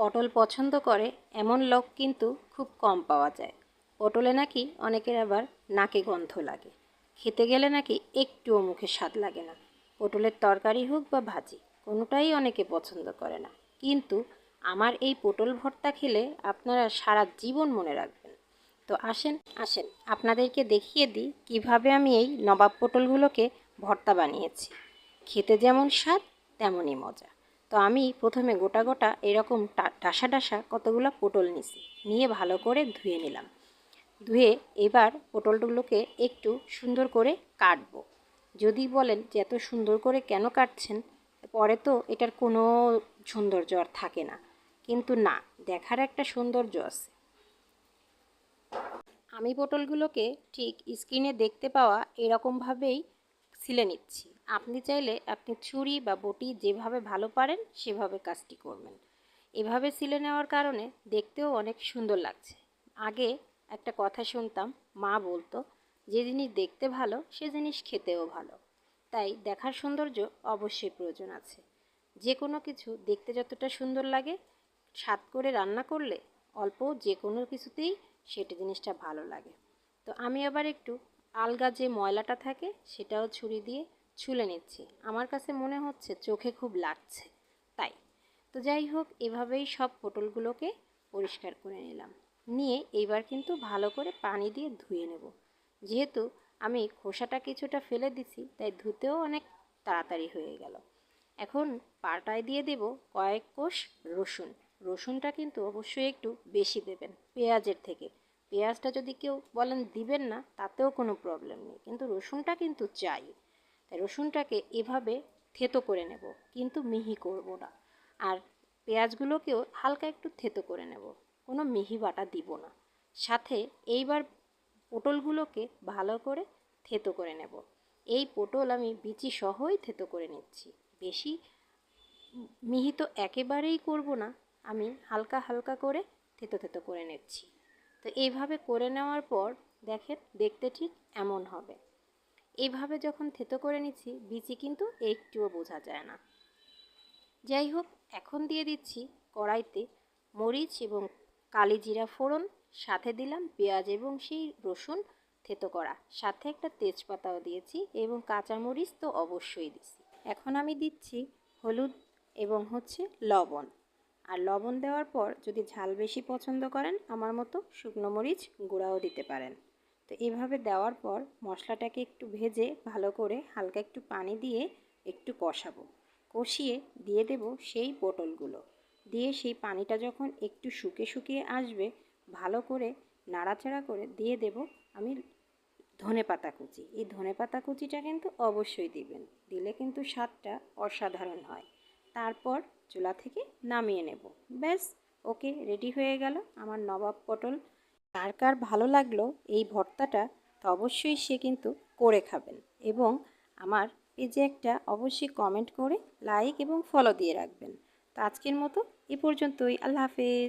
পটল পছন্দ করে, এমন লোক কিন্তু খুব কম পাওয়া যায়। পটলে নাকি অনেকের আবার নাকে গন্ধ লাগে। খেতে গেলে নাকি একটুও মুখে স্বাদ লাগে না। পটলের তরকারি হোক বা ভাজি, কোনোটাই অনেকে পছন্দ করে না। কিন্তু আমার এই পটল ভর্তা খেলে আপনারা সারা জীবন মনে রাখবেন। তো আসেন আসেন, আপনাদেরকে দেখিয়ে দিই কীভাবে আমি এই নবাব পটলগুলোকে ভর্তা বানিয়েছি। খেতে যেমন স্বাদ, তেমনই মজা। তো আমি প্রথমে গোটা গোটা এরকম ডাসা ডাসা কতগুলো পটল নিছি, নিয়ে ভালো করে ধুয়ে নিলাম। ধুয়ে এবার পটলগুলোকে একটু সুন্দর করে কাটবো। যদি বলেন যে এত সুন্দর করে কেন কাটছেন, পরে তো এটার কোনো সৌন্দর্য আর থাকে না। কিন্তু না, দেখার একটা সৌন্দর্য আছে। আমি পটলগুলোকে ঠিক স্ক্রিনে দেখতে পাওয়া এরকমভাবেই ছিলে নিচ্ছি। আপনি চাইলে আপনি ছুরি বা বটি যেভাবে ভালো পারেন, সেভাবে কাজটি করবেন। এভাবে সিলে নেওয়ার কারণে দেখতেও অনেক সুন্দর লাগছে। আগে একটা কথা শুনতাম, মা বলতো, যে জিনিস দেখতে ভালো, সে জিনিস খেতেও ভালো। তাই দেখার সৌন্দর্য অবশ্যই প্রয়োজন আছে। যে কোনো কিছু দেখতে যতটা সুন্দর লাগে, স্বাদ করে রান্না করলে অল্প যে কোনো কিছুতেই সেটা জিনিসটা ভালো লাগে। তো আমি আবার একটু আলগা যে ময়লাটা থাকে, সেটাও ছুরি দিয়ে ছুলে নিচ্ছি। আমার কাছে মনে হচ্ছে চোখে খুব লাগছে। তাই। তো যাই হোক, এভাবেই সব পটলগুলোকে পরিষ্কার করে নিলাম। নিয়ে এইবার কিন্তু ভালো করে পানি দিয়ে ধুয়ে নেব। যেহেতু আমি খোসাটা কিছুটা ফেলে দিছি, তাই ধুতেও অনেক তাড়াতাড়ি হয়ে গেল। এখন পাটায় দিয়ে দেব কয়েক কোষ রসুন। রসুনটা কিন্তু অবশ্যই একটু বেশি দেবেন, পেঁয়াজের থেকে। পেঁয়াজটা যদি কেউ বলেন দিবেন না, তাতেও কোনো প্রবলেম নেই। কিন্তু রসুনটা কিন্তু চাই। তাই রসুনটাকে এভাবে থেতো করে নেব, কিন্তু মিহি করব না। আর পেঁয়াজগুলোকেও হালকা একটু থেতো করে নেব, কোনো মিহি বাটা দিব না। সাথে এইবার পটলগুলোকে ভালো করে থেতো করে নেব। এই পটল আমি বিচি সহই থেতো করে নিচ্ছি। বেশি মিহি তো একেবারেই করব না, আমি হালকা হালকা করে থেতো থেতো করে নিচ্ছি। তো এইভাবে করে নেওয়ার পর দেখেন দেখতে ঠিক এমন হবে। এইভাবে যখন থেতো করে নিচ্ছি, বিচি কিন্তু একটুও বোঝা যায় না। যাই হোক, এখন দিয়ে দিচ্ছি কড়াইতে মরিচ এবং কালি জিরা ফোড়ন, সাথে দিলাম পেঁয়াজ এবং সেই রসুন থেতো করা। সাথে একটা তেজপাতাও দিয়েছি এবং কাঁচামরিচ তো অবশ্যই দিচ্ছি এখন আমি দিচ্ছি হলুদ এবং হচ্ছে লবণ। আর লবণ দেওয়ার পর যদি ঝাল বেশি পছন্দ করেন, আমার মতো শুকনো মরিচ গুঁড়াও দিতে পারেন। তো এভাবে দেওয়ার পর মশলাটাকে একটু ভেজে ভালো করে হালকা একটু পানি দিয়ে একটু কষাবো। কষিয়ে দিয়ে দেব সেই পটলগুলো। দিয়ে সেই পানিটা যখন একটু শুকে শুকিয়ে আসবে, ভালো করে নাড়াচাড়া করে দিয়ে দেব আমি ধনে পাতা কুচি। এই ধনে পাতা কুচিটা কিন্তু অবশ্যই দিবেন। দিলে কিন্তু স্বাদটা অসাধারণ হয়। তারপর চুলা থেকে নামিয়ে নেব। ব্যাস, ওকে রেডি হয়ে গেল আমার নবাব পটল। কার কার ভালো লাগল এই ভর্তাটা, তো অবশ্যই সে কিন্তু করে খাবেন এবং আমার পেজে একটা অবশ্যই কমেন্ট করে লাইক এবং ফলো দিয়ে রাখবেন। তো আজকের মতো এ পর্যন্তই। আল্লাহ হাফেজ।